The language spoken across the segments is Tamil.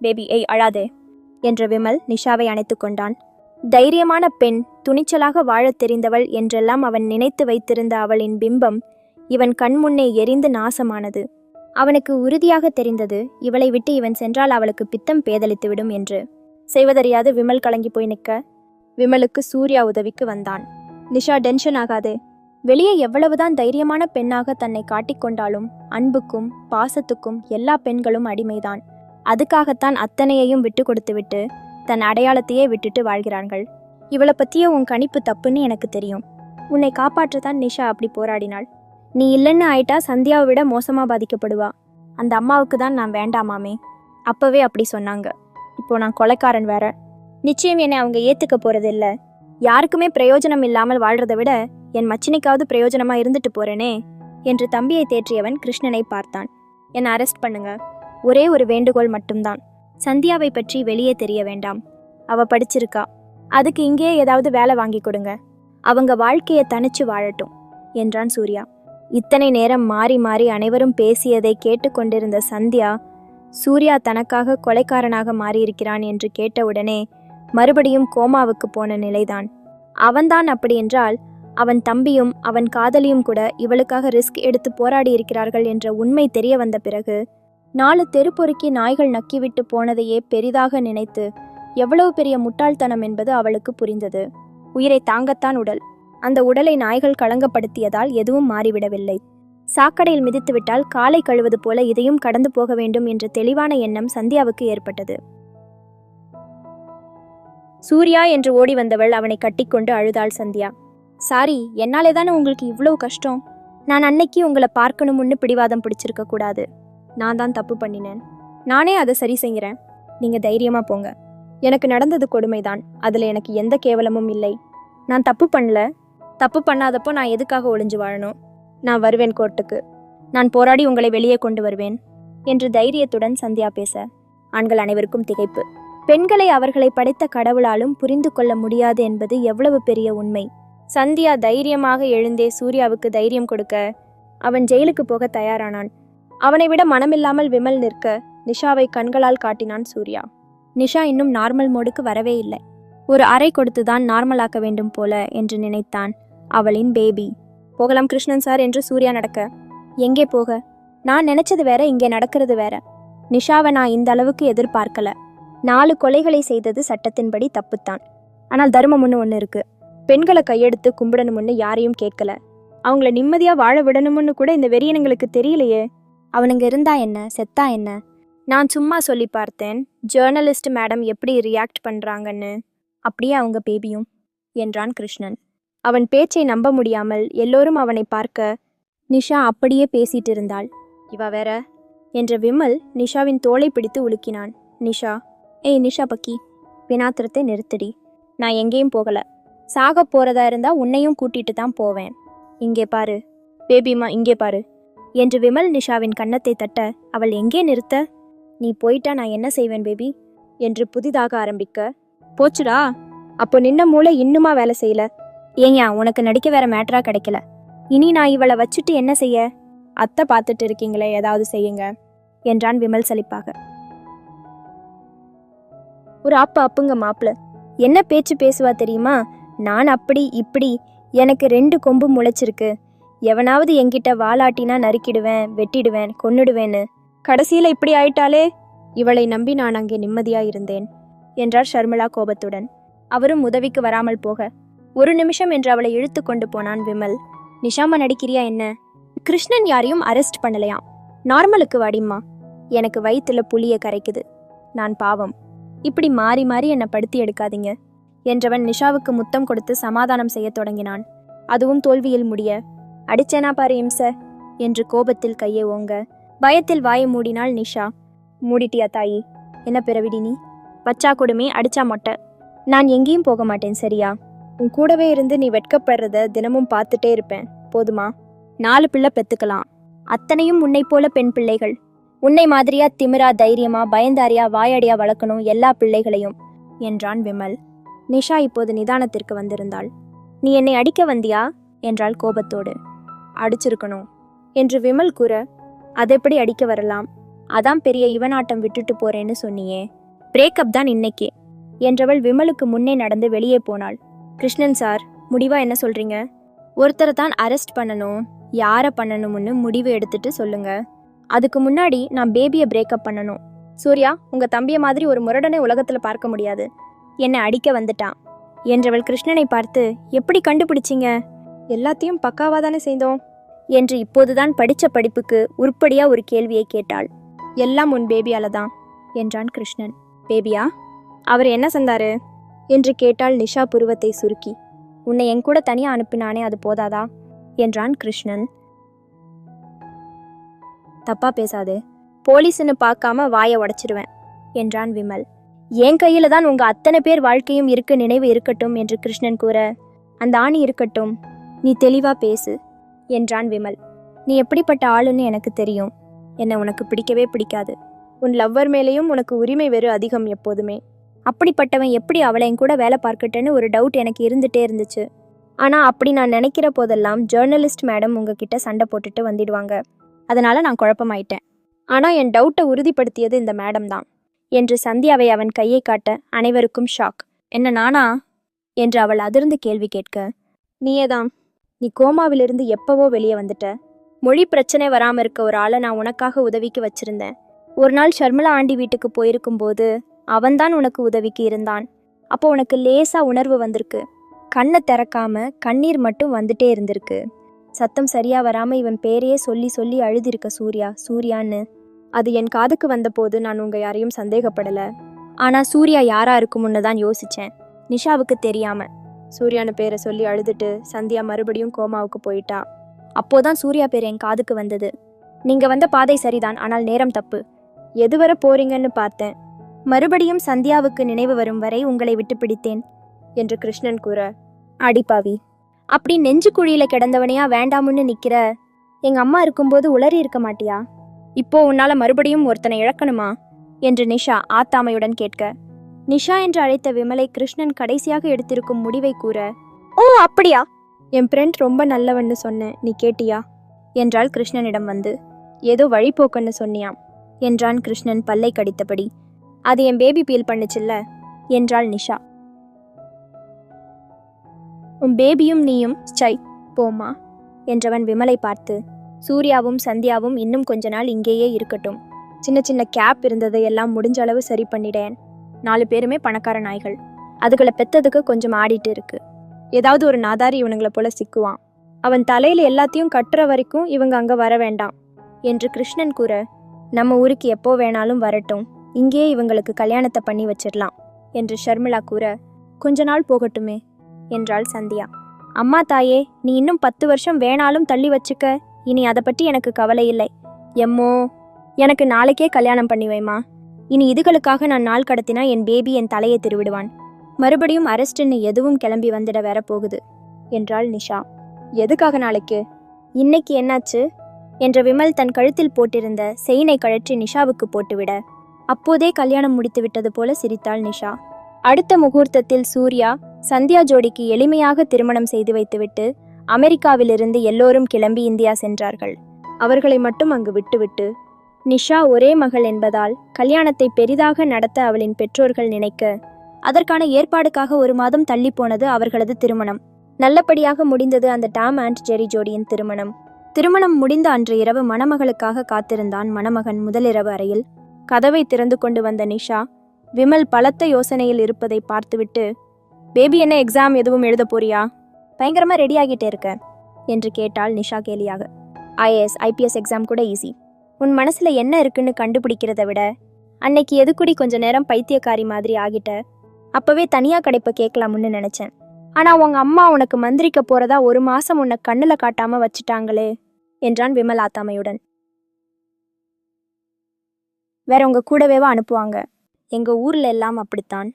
பேபி ஏய் அழாதே என்ற விமல் நிஷாவை அணைத்துக் கொண்டான். தைரியமான பெண் துணிச்சலாக வாழத் தெரிந்தவள் என்றெல்லாம் அவன் நினைத்து வைத்திருந்த அவளின் பிம்பம் இவன் கண்முன்னே எரிந்து நாசமானது. அவனுக்கு உறுதியாக தெரிந்தது இவளை விட்டு இவன் சென்றால் அவளுக்கு பித்தம் பேதலித்துவிடும் என்று. செய்வதறியாது விமல் கலங்கி போய் நிற்க. விமலுக்கு சூர்யா உதவிக்கு வந்தான். நிஷா டென்ஷன் ஆகாதே. வெளியே எவ்வளவுதான் தைரியமான பெண்ணாக தன்னை காட்டிக்கொண்டாலும் அன்புக்கும் பாசத்துக்கும் எல்லா பெண்களும் அடிமைதான். அதுக்காகத்தான் அத்தனையையும் விட்டு கொடுத்துவிட்டு தன் அடையாளத்தையே விட்டுட்டு வாழ்கிறார்கள். இவளை பத்திய உன் கணிப்பு தப்புன்னு எனக்கு தெரியும். உன்னை காப்பாற்றத்தான் நிஷா அப்படி போராடினாள். நீ இல்லைன்னு ஆயிட்டா சந்தியாவை விட மோசமா பாதிக்கப்படுவா. அந்த அம்மாவுக்கு தான் நான் வேண்டாமாமே. அப்பவே அப்படி சொன்னாங்க. இப்போ நான் கொலைக்காரன் வேற. நிச்சயம் என்னை அவங்க ஏத்துக்க போறது யாருக்குமே பிரயோஜனம் இல்லாமல் வாழ்றதை விட என் மச்சினைக்காவது பிரயோஜனமா இருந்துட்டு போறேனே என்று தம்பியை தேற்றியவன் கிருஷ்ணனை பார்த்தான். என்னை அரெஸ்ட் பண்ணுங்க. ஒரே ஒரு வேண்டுகோள் மட்டும்தான். சந்தியாவை பற்றி வெளியே தெரிய வேண்டாம். அவ படிச்சிருக்கா. அதுக்கு இங்கே ஏதாவது வேலை வாங்கி கொடுங்க. அவங்க வாழ்க்கையை தனிச்சு வாழட்டும் என்றான் சூர்யா. இத்தனை நேரம் மாறி மாறி அனைவரும் பேசியதை கேட்டுக்கொண்டிருந்த சந்தியா சூர்யா தனக்காக கொலைக்காரனாக மாறியிருக்கிறான் என்று கேட்டவுடனே மறுபடியும் கோமாவுக்கு போன நிலைதான். அவன்தான் அப்படி என்றால் அவன் தம்பியும் அவன் காதலியும் கூட இவளுக்காக ரிஸ்க் எடுத்து போராடி இருக்கிறார்கள் என்ற உண்மை தெரிய வந்த பிறகு நாலு தெருப்பொறுக்கி நாய்கள் நக்கிவிட்டு போனதையே பெரிதாக நினைத்து எவ்வளவு பெரிய முட்டாள்தனம் என்பது அவளுக்கு புரிந்தது. உயிரை தாங்கத்தான் உடல். அந்த உடலை நாய்கள் களங்கப்படுத்தியதால் எதுவும் மாறிவிடவில்லை. சாக்கடையில் மிதித்துவிட்டால் காலை கழுவது போல இதையும் கடந்து போக வேண்டும் என்ற தெளிவான எண்ணம் சந்தியாவுக்கு ஏற்பட்டது. சூர்யா என்று ஓடி வந்தவள் அவனை கட்டிக்கொண்டு அழுதாள் சந்தியா. சாரி என்னாலே தானே உங்களுக்கு இவ்வளவு கஷ்டம்? நான் அன்னைக்கு உங்களை பார்க்கணும்னு பிடிவாதம் பிடிச்சிருக்க கூடாது. நான் தான் தப்பு பண்ணினேன். நானே அதை சரி செய்கிறேன். நீங்கள் தைரியமாக போங்க. எனக்கு நடந்தது கொடுமைதான். அதில் எனக்கு எந்த கேவலமும் இல்லை. நான் தப்பு பண்ணல. தப்பு பண்ணாதப்போ நான் எதுக்காக ஒளிஞ்சு வாழணும்? நான் வருவேன் கோர்ட்டுக்கு. நான் போராடி உங்களை வெளியே கொண்டு வருவேன். என்று தைரியத்துடன் சந்தியா பேச. ஆண்கள் அனைவருக்கும் திகைப்பு. பெண்களை அவர்களை படைத்த கடவுளாலும் புரிந்து கொள்ள முடியாது என்பது எவ்வளவு பெரிய உண்மை. சந்தியா தைரியமாக எழுந்தே சூர்யாவுக்கு தைரியம் கொடுக்க அவன் ஜெயிலுக்கு போக தயாரானான். அவனை விட மனமில்லாமல் விமல் நிற்க நிஷாவை கண்களால் காட்டினான் சூர்யா. நிஷா இன்னும் நார்மல் மோடுக்கு வரவே இல்லை. ஒரு அறை கொடுத்துதான் நார்மலாக்க வேண்டும் போல என்று நினைத்தான் அவளின் பேபி. போகலாம் கிருஷ்ணன் சார் என்று சூர்யா நடக்க. எங்கே போக? நான் நினைச்சது வேற இங்கே நடக்கிறது வேற. நிஷாவை நான் இந்த அளவுக்கு எதிர்பார்க்கல. நாலு கொலைகளை செய்தது சட்டத்தின்படி தப்புத்தான். ஆனால் தர்மம்னு ஒன்று இருக்கு. பெண்களை கையெடுத்து கும்பிடணும்னு யாரையும் கேட்கல. அவங்கள நிம்மதியா வாழ விடணும்னு கூட இந்த வெறியனுங்களுக்கு தெரியலையே. அவனுங்க இருந்தா என்ன செத்தா என்ன? நான் சும்மா சொல்லி பார்த்தேன் ஜேர்னலிஸ்ட் மேடம் எப்படி ரியாக்ட் பண்ணுறாங்கன்னு அப்படியே அவங்க பேபியும் என்றான் கிருஷ்ணன். அவன் பேச்சை நம்ப முடியாமல் எல்லோரும் அவனை பார்க்க நிஷா அப்படியே பேசிட்டு இருந்தாள். இவ வேற என்ற விமல் நிஷாவின் தோளை பிடித்து உலுக்கினான். நிஷா ஏய் நிஷா பக்கி பினாத்திரத்தை நிறுத்தடி. நான் எங்கேயும் போகல. சாக போறதா இருந்தா உன்னையும் கூட்டிட்டு தான் போவேன். இங்கே பாரு பேபிமா இங்கே பாரு. என்று விமல் நிஷாவின் கன்னத்தை தட்ட அவள் எங்கே நிறுத்த? நீ போயிட்டா நான் என்ன செய்வேன் பேபி? என்று புதிதாக ஆரம்பிக்க போச்சுடா. அப்போ நின்ன மூளை இன்னுமா வேலை செய்யல. ஏயா உனக்கு நடிக்க வேற மேட்டரா கிடைக்கல. இனி நான் இவளை வச்சுட்டு என்ன செய்ய? அத்தை பார்த்துட்டு இருக்கீங்களே ஏதாவது செய்யுங்க என்றான் விமல் சலிப்பாக. ஒரு அப்ப அப்புங்க மாப்பிள. என்ன பேச்சு பேசுவா தெரியுமா? நான் அப்படி இப்படி. எனக்கு ரெண்டு கொம்பு முளைச்சிருக்கு. எவனாவது என்கிட்ட வாலாட்டினா நறுக்கிடுவேன் வெட்டிடுவேன் கொன்னுடுவேன்னு. கடைசியில் இப்படி ஆயிட்டாலே இவளை நம்பி நான் அங்கே நிம்மதியாயிருந்தேன் என்றார் ஷர்மிளா கோபத்துடன். அவரும் உதவிக்கு வராமல் போக. ஒரு நிமிஷம் என்று அவளை இழுத்து கொண்டு போனான் விமல். நிஷாமா நடிக்கிறியா என்ன? கிருஷ்ணன் யாரையும் அரெஸ்ட் பண்ணலையாம் நார்மலுக்கு வாடிம்மா. எனக்கு வயிற்றுல புளிய கரைக்குது. நான் பாவம். இப்படி மாறி மாறி என்னை படுத்தி எடுக்காதீங்க என்றவன் நிஷாவுக்கு முத்தம் கொடுத்து சமாதானம் செய்யத் தொடங்கினான். அதுவும் தோல்வியில் முடிய அடிச்சேனா பாரு இம்ச என்று கோபத்தில் கையை ஓங்க. பயத்தில் வாயை மூடினாள் நிஷா. மூடிட்டியா தாயி? என்ன பிறவிடி நீ? வச்சா கொடுமே அடிச்சா மொட்டை. நான் எங்கேயும் போக மாட்டேன் சரியா? உன் கூடவே இருந்து நீ வெட்கப்படுறத தினமும் பார்த்துட்டே இருப்பேன் போதுமா? நாலு பிள்ளை பெத்துக்கலாம். அத்தனையும் உன்னை போல பெண் பிள்ளைகள். உன்னை மாதிரியா திமிரா தைரியமா பயந்தாரியா வாயாடியா வளர்க்கணும் எல்லா பிள்ளைகளையும் என்றான் விமல். நிஷா இப்போது நிதானத்திற்கு வந்திருந்தாள். நீ என்னை அடிக்க வந்தியா? என்றாள் கோபத்தோடு. அடிச்சிருக்கணும் என்று விமல் கூற அதெப்படி அடிக்க வரலாம்? அதான் பெரிய இவனாட்டம் விட்டுட்டு போறேன்னு சொன்னியே. பிரேக்கப் தான் இன்னைக்கு. என்றவள் விமலுக்கு முன்னே நடந்து வெளியே போனாள். கிருஷ்ணன் சார் முடிவா என்ன சொல்றீங்க? ஒருத்தரை தான் அரெஸ்ட் பண்ணணும் யாரை பண்ணணும்னு முடிவு எடுத்துட்டு சொல்லுங்க. அதுக்கு முன்னாடி நான் பேபியை பிரேக்கப் பண்ணணும். சூர்யா உங்க தம்பிய மாதிரி ஒரு முரடனை உலகத்துல பார்க்க முடியாது. என்னை அடிக்க வந்துட்டான். என்றவள் கிருஷ்ணனை பார்த்து எப்படி கண்டுபிடிச்சீங்க? எல்லாத்தையும் பக்காவா தானே செய்தோம். என்று இப்போதுதான் படித்த படிப்புக்கு உருப்படியா ஒரு கேள்வியை கேட்டாள். எல்லாம் உன் பேபியால தான் என்றான் கிருஷ்ணன். பேபியா அவர் என்ன செஞ்சாரு? என்று கேட்டாள் நிஷா புருவத்தை சுருக்கி. உன்னை என் கூட தனியாக அனுப்பினானே அது போதாதா? என்றான் கிருஷ்ணன். தப்பா பேசாது போலீஸ்னு பார்க்காம வாயை உடைச்சிடுவேன் என்றான் விமல். என் கையில தான் உங்க அத்தனை பேர் வாழ்க்கையும் இருக்க நினைவு இருக்கட்டும் என்று கிருஷ்ணன் கூற. அந்த ஆணி இருக்கட்டும் நீ தெளிவா பேசு. என்றான் விமல். நீ எப்படிப்பட்ட ஆளுன்னு எனக்கு தெரியும். என்னை உனக்கு பிடிக்கவே பிடிக்காது. உன் லவ்வர் மேலேயும் உனக்கு உரிமை வெறும் அதிகம் எப்போதுமே. அப்படிப்பட்டவன் எப்படி அவளையும் கூட வேலை பார்க்கட்டேன்னு ஒரு டவுட் எனக்கு இருந்துட்டே இருந்துச்சு. ஆனால் அப்படி நான் நினைக்கிற போதெல்லாம் ஜேர்னலிஸ்ட் மேடம் உங்ககிட்ட சண்டை போட்டுட்டு வந்துடுவாங்க. அதனால நான் குழப்பமாயிட்டேன். ஆனால் என் டவுட்டை உறுதிப்படுத்தியது இந்த மேடம் தான். என்று சந்தியாவை அவன் கையை காட்ட அனைவருக்கும் ஷாக். என்ன நானா? என்று அவள் அதிர்ந்து கேள்வி கேட்க. நீயேதான் நீ கோமாவிலிருந்து எப்பவோ வெளியே வந்துட்ட. மொழி பிரச்சனை வராமல் இருக்க ஒரு ஆளை நான் உனக்காக உதவிக்கு வச்சிருந்தேன். ஒரு நாள் ஷர்மிளா ஆண்டி வீட்டுக்கு போயிருக்கும்போது அவன்தான் உனக்கு உதவிக்கு இருந்தான். அப்போ உனக்கு லேசாக உணர்வு வந்திருக்கு. கண்ணை திறக்காம கண்ணீர் மட்டும் வந்துட்டே இருந்திருக்கு. சத்தம் சரியா வராம இவன் பேரையே சொல்லி சொல்லி அழுதிருக்க சூர்யா சூர்யான்னு. அது என் காதுக்கு வந்தபோது நான் உங்க யாரையும் சந்தேகப்படல. ஆனா சூர்யா யாரா இருக்கும்னு தான் யோசிச்சேன். நிஷாவுக்கு தெரியாம. சூர்யான பேரை சொல்லி அழுதுட்டு சந்தியா மறுபடியும் கோமாவுக்கு போயிட்டா. அப்போதான் சூர்யா பேர் என் காதுக்கு வந்தது. நீங்க வந்த பாதை சரிதான் ஆனால் நேரம் தப்பு. எதுவரை போறீங்கன்னு பார்த்தேன். மறுபடியும் சந்தியாவுக்கு நினைவு வரும் வரை உங்களை விட்டு பிடித்தேன் என்று கிருஷ்ணன் கூற அடிப்பாவி அப்படி நெஞ்சு குழியில கிடந்தவனையா வேண்டாமுன்னு நிக்கிற எங்க அம்மா இருக்கும்போது உளறி இருக்க மாட்டியா? இப்போ உன்னால மறுபடியும் ஒருத்தனை இழக்கணுமா? என்று நிஷா ஆத்தாமையுடன் கேட்க நிஷா என்று அழைத்த விமலை கிருஷ்ணன் கடைசியாக எடுத்திருக்கும் முடிவை கூற ஓ அப்படியா? என் ஃப்ரெண்ட் ரொம்ப நல்லவன்னு சொன்னேன் நீ கேட்டியா? என்றாள் கிருஷ்ணனிடம் வந்து ஏதோ வழிபோக்குன்னு சொன்னியாம் என்றான் கிருஷ்ணன் பல்லை கடித்தபடி. அது என் பேபி பீல் பண்ணுச்சுல்ல என்றாள் நிஷா. உன் பேபியும் நீயும் ஸ்டை போமா என்றவன் விமலை பார்த்து சூர்யாவும் சந்தியாவும் இன்னும் கொஞ்ச நாள் இங்கேயே இருக்கட்டும். சின்ன சின்ன கேப் இருந்ததை எல்லாம் முடிஞ்ச அளவு சரி பண்ணிடேன். நாலு பேருமே பணக்கார நாய்கள். அதுகளை பெத்ததுக்கு கொஞ்சம் ஆடிட்டு இருக்கு. ஏதாவது ஒரு நாதாரி இவனுங்களை போல சிக்குவான். அவன் தலையில எல்லாத்தையும் கட்டுற வரைக்கும் இவங்க அங்க வர வேண்டாம் என்று கிருஷ்ணன் கூற நம்ம ஊருக்கு எப்போ வேணாலும் வரட்டும். இங்கேயே இவங்களுக்கு கல்யாணத்தை பண்ணி வச்சிடலாம் என்று ஷர்மிளா கூற கொஞ்ச நாள் போகட்டுமே என்றாள் சந்தியா. அம்மா தாயே நீ இன்னும் பத்து வருஷம் வேணாலும் தள்ளி வச்சுக்க. இனி அதை பற்றி எனக்கு கவலை இல்லை. எம்மோ எனக்கு நாளைக்கே கல்யாணம் பண்ணி வைமா. இனி இதுகளுக்காக நான் நாள் கடத்தினா என் பேபி என் தலையை திருவிடுவான். மறுபடியும் அரெஸ்ட்னு எதுவும் கிளம்பி வந்துட வேற போகுது என்றாள் நிஷா. எதுக்காக நாளைக்கு? இன்னைக்கு என்னாச்சு? என்ற விமல் தன் கழுத்தில் போட்டிருந்த செயினை கழற்றி நிஷாவுக்கு போட்டுவிட அப்போதே கல்யாணம் முடித்து விட்டது போல சிரித்தாள் நிஷா. அடுத்த முகூர்த்தத்தில் சூர்யா சந்தியா ஜோடிக்கு எளிமையாக திருமணம் செய்து வைத்துவிட்டு அமெரிக்காவிலிருந்து எல்லோரும் கிளம்பி இந்தியா சென்றார்கள். அவர்களை மட்டும் அங்கு விட்டுவிட்டு நிஷா ஒரே மகள் என்பதால் கல்யாணத்தை பெரிதாக நடத்த அவளின் பெற்றோர்கள் நினைக்க அதற்கான ஏற்பாடுக்காக ஒரு மாதம் தள்ளி போனது அவர்களது திருமணம். நல்லபடியாக முடிந்தது அந்த டாம் அண்ட் ஜெரி ஜோடியின் திருமணம். திருமணம் முடிந்த அன்று இரவு மணமகளுக்காக காத்திருந்தான் மணமகன் முதலிரவு அறையில். கதவை திறந்து கொண்டு வந்த நிஷா விமல் பலத்த யோசனையில் இருப்பதை பார்த்துவிட்டு பேபி என்ன எக்ஸாம் எதுவும் எழுத போறியா? பயங்கரமா ரெடி ஆகிட்டே இருக்க என்று கேட்டாள் நிஷா கேலியாக. ஐஏஎஸ் ஐபிஎஸ் எக்ஸாம் கூட ஈஸி. உன் மனசுல என்ன இருக்குன்னு கண்டுபிடிக்கிறத விட அன்னைக்கு எதுக்குடி கொஞ்ச நேரம் பைத்தியக்காரி மாதிரி ஆகிட்ட அப்பவே தனியா கிடைப்ப கேட்கலாம்னு நினைச்சேன். ஆனா உங்க அம்மா உனக்கு மந்திரிக்க போறதா ஒரு மாசம் உன்னை கண்ணுல காட்டாம வச்சுட்டாங்களே என்றான் விமல் ஆத்தாமையுடன். வேற உங்க கூடவேவா அனுப்புவாங்க. எங்க ஊர்ல எல்லாம் அப்படித்தான்.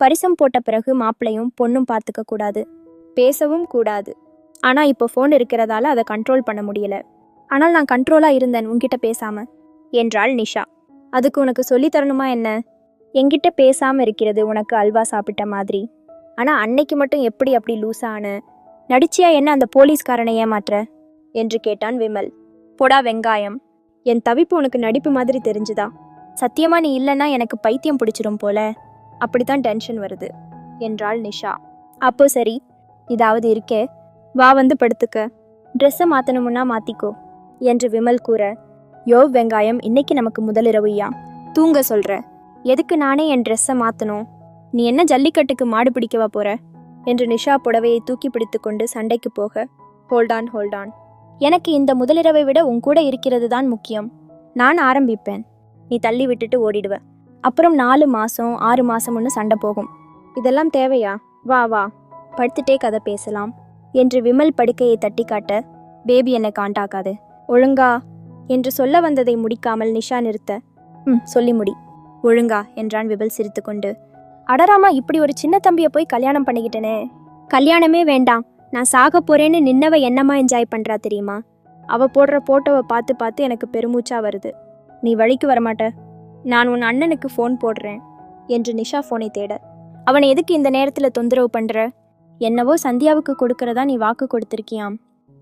பரிசம் போட்ட பிறகு மாப்பிளையும் பொண்ணும் பார்த்துக்க கூடாது பேசவும் கூடாது. ஆனா இப்போ ஃபோன் இருக்கிறதால அதை கண்ட்ரோல் பண்ண முடியல. ஆனால் நான் கண்ட்ரோலாக இருந்தேன் உன்கிட்ட பேசாமல் என்றாள் நிஷா. அதுக்கு உனக்கு சொல்லி தரணுமா என்ன? என்கிட்ட பேசாமல் இருக்கிறது உனக்கு அல்வா சாப்பிட்ட மாதிரி. ஆனால் அன்னைக்கு மட்டும் எப்படி அப்படி லூஸான நடிச்சியா என்ன அந்த போலீஸ்காரனை ஏமாற்ற? என்று கேட்டான் விமல். பொடா வெங்காயம். என் தவிப்பு உனக்கு நடிப்பு மாதிரி தெரிஞ்சுதா? சத்தியமா நீ இல்லைன்னா எனக்கு பைத்தியம் பிடிச்சிரும் போல. அப்படித்தான் டென்ஷன் வருது என்றாள் நிஷா. அப்போ சரி இதாவது இருக்கே. வா வந்து படுத்துக்க. ட்ரெஸ்ஸை மாற்றணுமுன்னா மாற்றிக்கோ என்று விமல் கூற யோ வெங்காயம் இன்னைக்கு நமக்கு முதலிரவுயா தூங்க சொல்ற. எதுக்கு நானே என் ட்ரெஸ்ஸை மாற்றணும் நீ என்ன ஜல்லிக்கட்டுக்கு மாடு பிடிக்கவா போற? என்று நிஷா புடவையை தூக்கி பிடித்து கொண்டு சண்டைக்கு போக ஹோல்டான் ஹோல்டான் எனக்கு இந்த முதலிரவை விட உன் கூட இருக்கிறது தான் முக்கியம். நான் ஆரம்பிப்பேன். நீ தள்ளி விட்டுட்டு ஓடிடுவ. அப்புறம் நாலு மாசம் ஆறு மாசம்னு சண்டை போகும். இதெல்லாம் தேவையா? வா வா. படுத்துட்டே கதை பேசலாம். என்று விமல் படுக்கையை தட்டி காட்ட பேபி என்னை காண்டாக்காது. ஒழுங்கா என்று சொல்ல வந்ததை முடிக்காமல் நிஷா நிறுத்த. ம் சொல்லி முடி. ஒழுங்கா என்றான் விபல் சிரித்துக்கொண்டு. அடராமா இப்படி ஒரு சின்ன தம்பியை போய் கல்யாணம் பண்ணிக்கிட்டேனே. கல்யாணமே வேண்டாம். நான் சாக போறேன்னு நின்னவ என்னமா என்ஜாய் பண்றா தெரியுமா? அவ போடுற போட்டோவை பார்த்து பார்த்து எனக்கு பெருமூச்சா வருது. நீ வழிக்கு வரமாட்ட. நான் உன் அண்ணனுக்கு ஃபோன் போடுறேன் என்று நிஷா ஃபோனை தேட. அவனை எதுக்கு இந்த நேரத்தில் தொந்தரவு பண்ற? என்னவோ சந்தியாவுக்கு கொடுக்கறதா நீ வாக்கு கொடுத்திருக்கியாம்.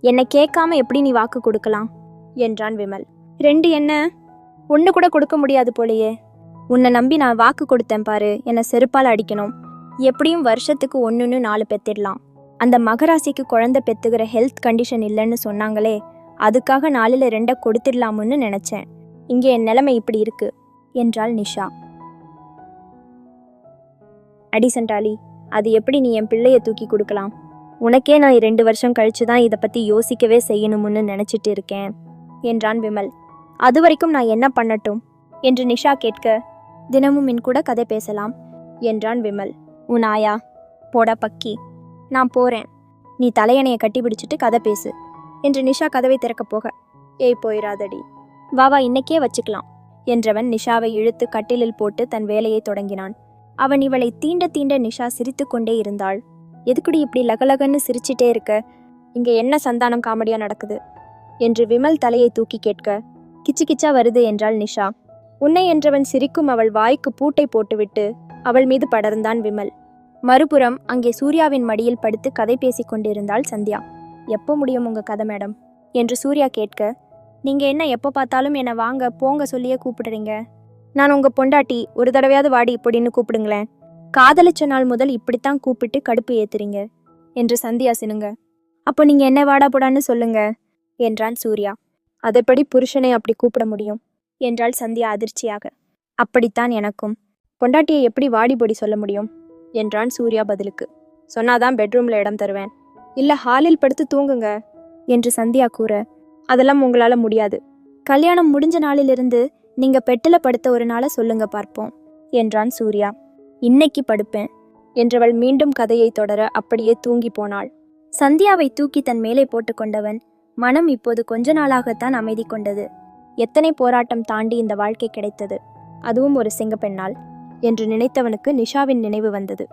என்னை கேட்காம எப்படி நீ வாக்கு கொடுக்கலாம்? என்றான் விமல். ரெண்டு என்ன? ஒன்று கூட கொடுக்க முடியாது போலையே. உன்னை நம்பி நான் வாக்கு கொடுத்தேன் பாரு என்னை செருப்பால் அடிக்கணும். எப்படியும் வருஷத்துக்கு ஒன்றுன்னு நாலு பெத்திடலாம். அந்த மகராசிக்கு குழந்தை பெத்துக்கிற ஹெல்த் கண்டிஷன் இல்லைன்னு சொன்னாங்களே அதுக்காக நாலில் ரெண்டை கொடுத்துடலாமுன்னு நினச்சேன். இங்கே என் நிலைமை இப்படி இருக்கு என்றாள் நிஷா. அடிசண்டாலி அது எப்படி நீ என் பிள்ளைய தூக்கி கொடுக்கலாம்? உனக்கே நான் ரெண்டு வருஷம் கழிச்சு தான் இதை பற்றி யோசிக்கவே செய்யணும்னு நினச்சிட்டு இருக்கேன் என்றான் விமல். அது வரைக்கும் நான் என்ன பண்ணட்டும்? என்று நிஷா கேட்க தினமும் என் கூட கதை பேசலாம் என்றான் விமல். உன் ஆயா போடா பக்கி. நான் போறேன். நீ தலையணையை கட்டி பிடிச்சிட்டு கதை பேசு என்று நிஷா கதவை திறக்கப் போக. ஏய் போயிராதடி. வா வா இன்னைக்கே வச்சுக்கலாம் என்றவன் நிஷாவை இழுத்து கட்டிலில் போட்டு தன் வேலையை தொடங்கினான். அவன் இவளை தீண்ட தீண்ட நிஷா சிரித்துக்கொண்டே இருந்தாள். எதுக்குடி இப்படி லகலகன்னு சிரிச்சிட்டே இருக்க? இங்க என்ன சந்தானம் காமெடியா நடக்குது? என்று விமல் தலையை தூக்கி கேட்க. கிச்சு கிச்சா வருது என்றாள் நிஷா. உன்னை என்றவன் சிரிக்கும் அவள் வாய்க்கு பூட்டை போட்டுவிட்டு அவள் மீது படர்ந்தான் விமல். மறுபுறம் அங்கே சூர்யாவின் மடியில் படுத்து கதை பேசிக் கொண்டிருந்தாள் சந்தியா. எப்போ முடியும் உங்க கதை மேடம்? என்று சூர்யா கேட்க. நீங்க என்ன எப்போ பார்த்தாலும் என்னை வாங்க போங்க சொல்லியே கூப்பிடுறீங்க. நான் உங்க பொண்டாட்டி ஒரு தடவையாவது வாடி இப்படின்னு கூப்பிடுங்களேன். காதலிச்ச நாள் முதல் இப்படித்தான் கூப்பிட்டு கடுப்பு ஏத்துறீங்க என்று சந்தியா சினுங்க. அப்போ நீங்க என்ன வாடா போடான்னு சொல்லுங்க என்றான் சூர்யா. அதைப்படி புருஷனை அப்படி கூப்பிட முடியும் என்றாள் சந்தியா அதிர்ச்சியாக. அப்படித்தான் எனக்கும். பொண்டாட்டியை எப்படி வாடி பொடி சொல்ல முடியும் என்றான் சூர்யா பதிலுக்கு. சொன்னாதான் பெட்ரூம்ல இடம் தருவேன். இல்ல ஹாலில் படுத்து தூங்குங்க என்று சந்தியா கூற. அதெல்லாம் உங்களால முடியாது. கல்யாணம் முடிஞ்ச நாளிலிருந்து நீங்க பெட்டில படுத்த ஒரு நாளை சொல்லுங்க பார்ப்போம் என்றான் சூர்யா. இன்னைக்கு படுப்பேன் என்றவள் மீண்டும் கதையை தொடர அப்படியே தூங்கி போனாள். சந்தியாவை தூக்கி தன் மேலே போட்டுக்கொண்டவன் மனம் இப்போது கொஞ்ச நாளாகத்தான் அமைதி கொண்டது. எத்தனை போராட்டம் தாண்டி இந்த வாழ்க்கை கிடைத்தது? அதுவும் ஒரு சிங்கப்பெண்ணால் என்று நினைத்தவனுக்கு நிஷாவின் நினைவு வந்தது.